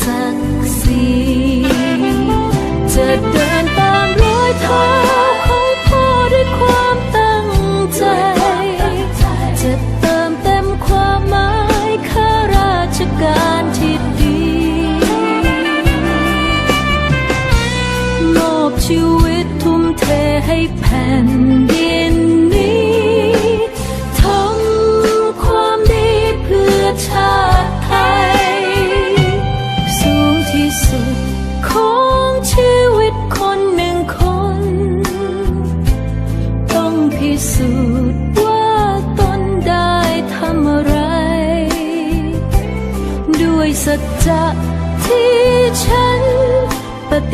สักสี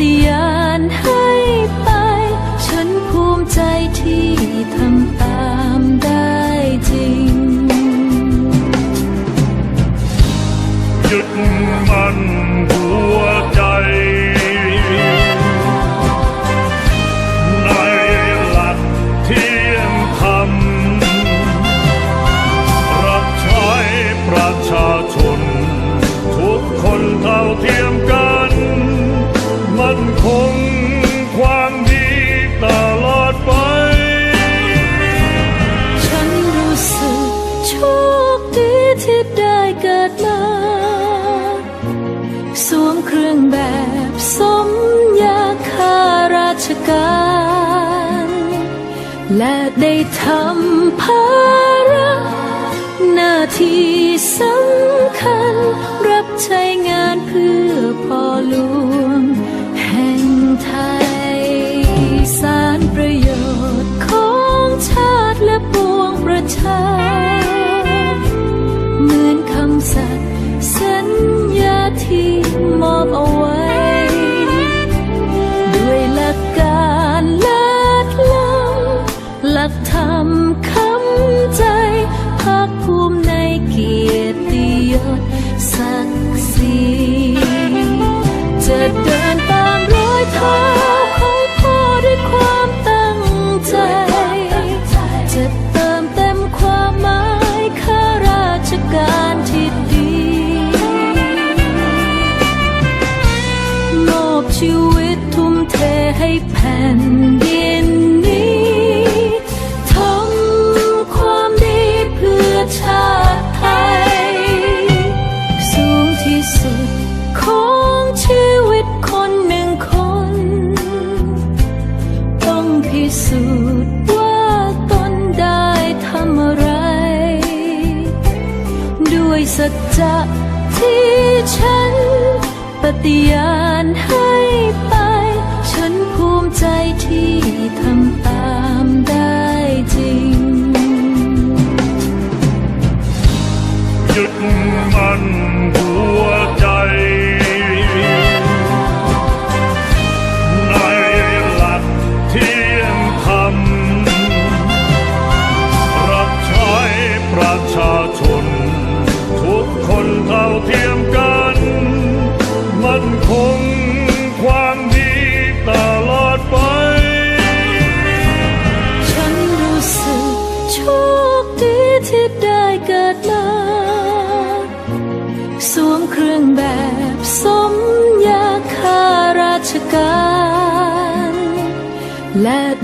ฏิาณให้ไป ฉันภูมิใจที่ทำตามได้จริง ยึดมั่นหัวใจ ได้ทำภาระหน้าที่สำคัญ รับใช้งานเพื่อ บชีวิตทุ่มเทให้แผ่นดินนี้ทำความดีเพื่อชาติไทย สูงที่สุดของชีวิตคนหนึ่งคน ต้องพิสูจน์ว่าตนได้ทำอะไร ด้วยสัจจะที่ฉัน ปฏิญาณให้ไป ฉันภูมิใจที่ทำ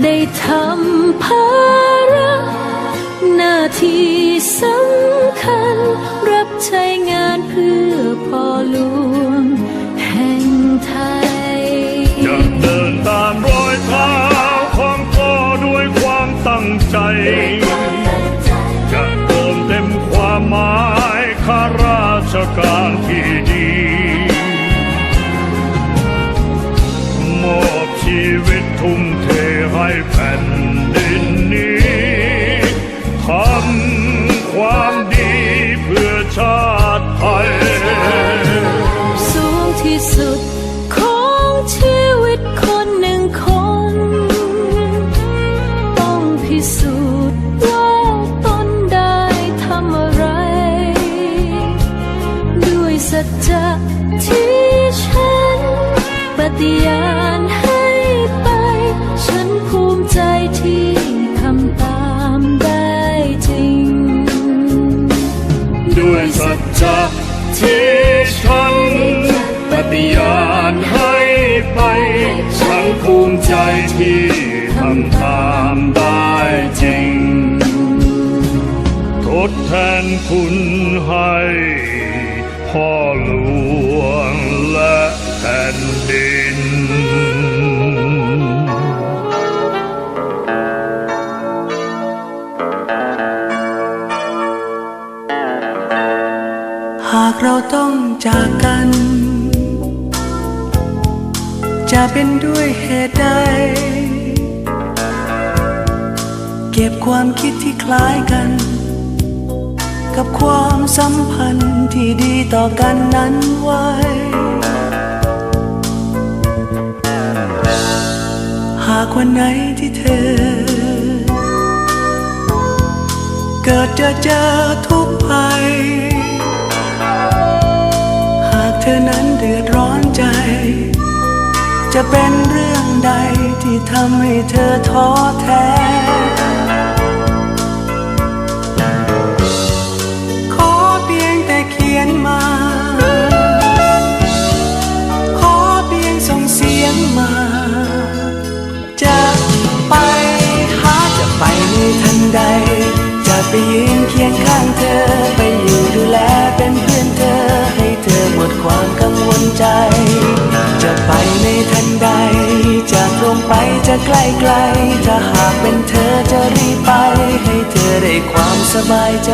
ได้ทำภาระหน้าที่สำคัญ รับใช้งานเพื่อพ่อหลวงแห่งไทยากเดินตามรอยพา ที่ทำตามได้จริง ทดแทนคุณให้ ความคิดที่คล้ายกัน กับความสัมพันธ์ที่ดีต่อกันนั้นไว้ หากวันไหนที่เธอ เกิดจะเจอทุกภัย หากเธอนั้นเดือดร้อนใจ จะเป็นเรื่องใดที่ทำให้เธอท้อแท้ ไปยืนเคียงข้างเธอ ไปอยู่ดูแลเป็นเพื่อนเธอ ให้เธอหมดความกังวลใจ จะไปในทันใด จะตรงไปจะใกล้ไกล ถ้าหากเป็นเธอจะรีบไป ให้เธอได้ความสบายใจ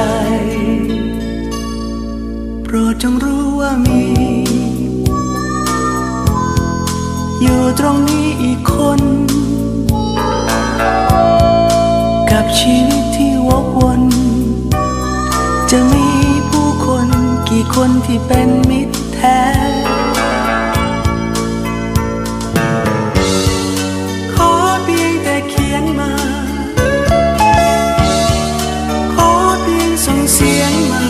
โปรดจงรู้ว่ามี อยู่ตรงนี้อีกคน กับชีวิต วกวน จะมีผู้คนกี่คนที่เป็นมิตรแท้ขอเพียงแต่เขียนมาขอเพียงส่งเสียงมา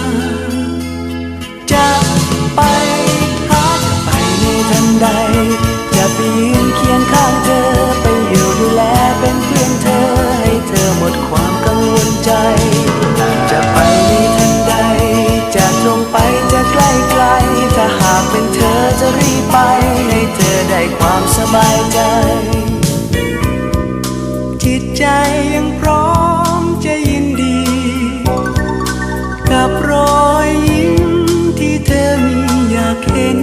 ความสบายใจ จิตใจยังพร้อมจะยินดี กับรอยยิ้มที่เธอมีอยากเห็น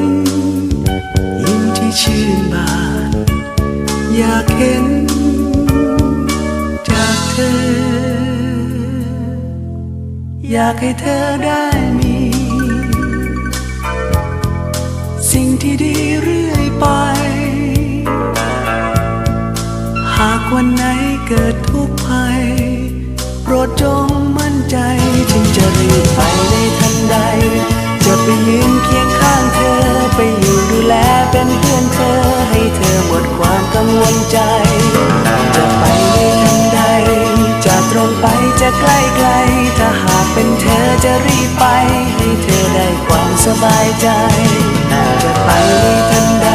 ยิ้มที่ชื่นบานอยากเห็นจากเธอ อยากให้เธอได้ ไปยืนเคียงข้างเธอ ไปอยู่ดูแลเป็นเพื่อนเธอ ให้เธอหมดความกังวลใจ จะไปในทันใด จะตรงไปจะใกล้ไกล ถ้าหากเป็นเธอจะรีบไป ให้เธอได้ความสบายใจ จะไปในทันใด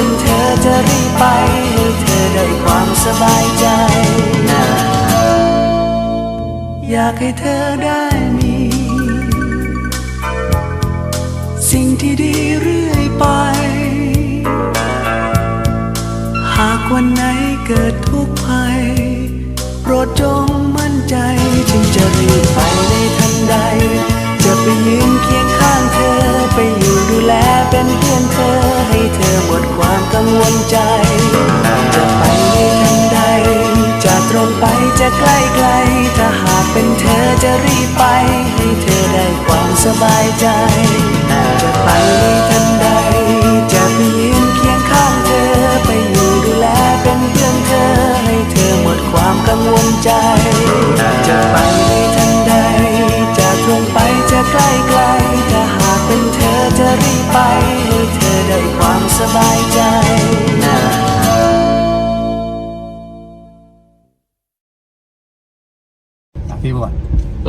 เป็นเธอจะรีบไปให้เธอได้ความสบายใจโปให้เธอได้มี สิ่งที่ดีเรื่อยไป หากวันไหนเกิดทุกข์ภัย โปรดจงมั่นใจจึงจะรี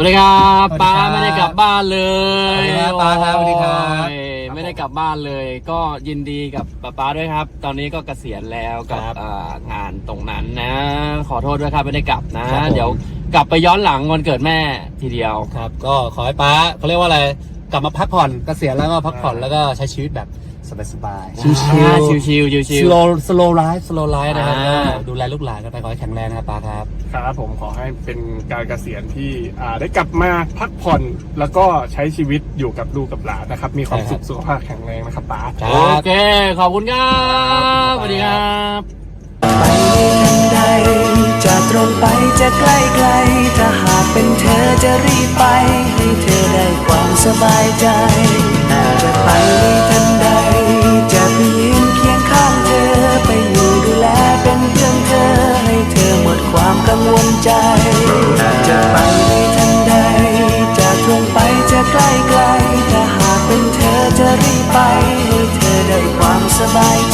วัสดีครับสวัสดีป้าครับไม่ได้กลับบ้านเลยสวัสดีครับป้าครับสวัสดีครับโอ้ยไม่ได้กลับบ้านเลย ก็ยินดีกับป้าป้าด้วยครับ ตอนนี้ก็เกษียณแล้วกับอ่างานตรงนั้นนะ ขอโทษด้วยครับไม่ได้กลับนะ ครับผม เดี๋ยวกลับไปย้อนหลังวันเกิดแม่ทีเดียว ครับ ก็ขอให้ป้าเขาเรียกว่าอะไร กลับมาพักผ่อนเกษียณแล้วก็พักผ่อนแล้วก็ใช้ชีวิตแบบ สบายๆชิวๆชิวๆชิวๆชิว slow slow life slow life นะครับอ่าก็ดูแลลูกหลานกันไปขอให้แข็งแรงนะครับป้าครับ ครับผมขอให้เป็นการเกษียณที่อ่าได้กลับมาพักผ่อนแล้วก็ใช้ชีวิตอยู่กับลูกกับหลานนะครับ มีความสุขสุขภาพแข็งแรงนะครับป้า ๆโอเค ขอบคุณครับสวัสดีครับไปในทันใดจะตรงไปจะใกล้ไกล ถ้าหากเป็นเธอจะรีบไป ให้เธอได้ความสบายใจ จะไปในทันใด จจะไปทันใดจะตรงไปจะใกล้ไกลถ้าหากเป็นเธอจะรีบไปให้เธอได้ความสบาย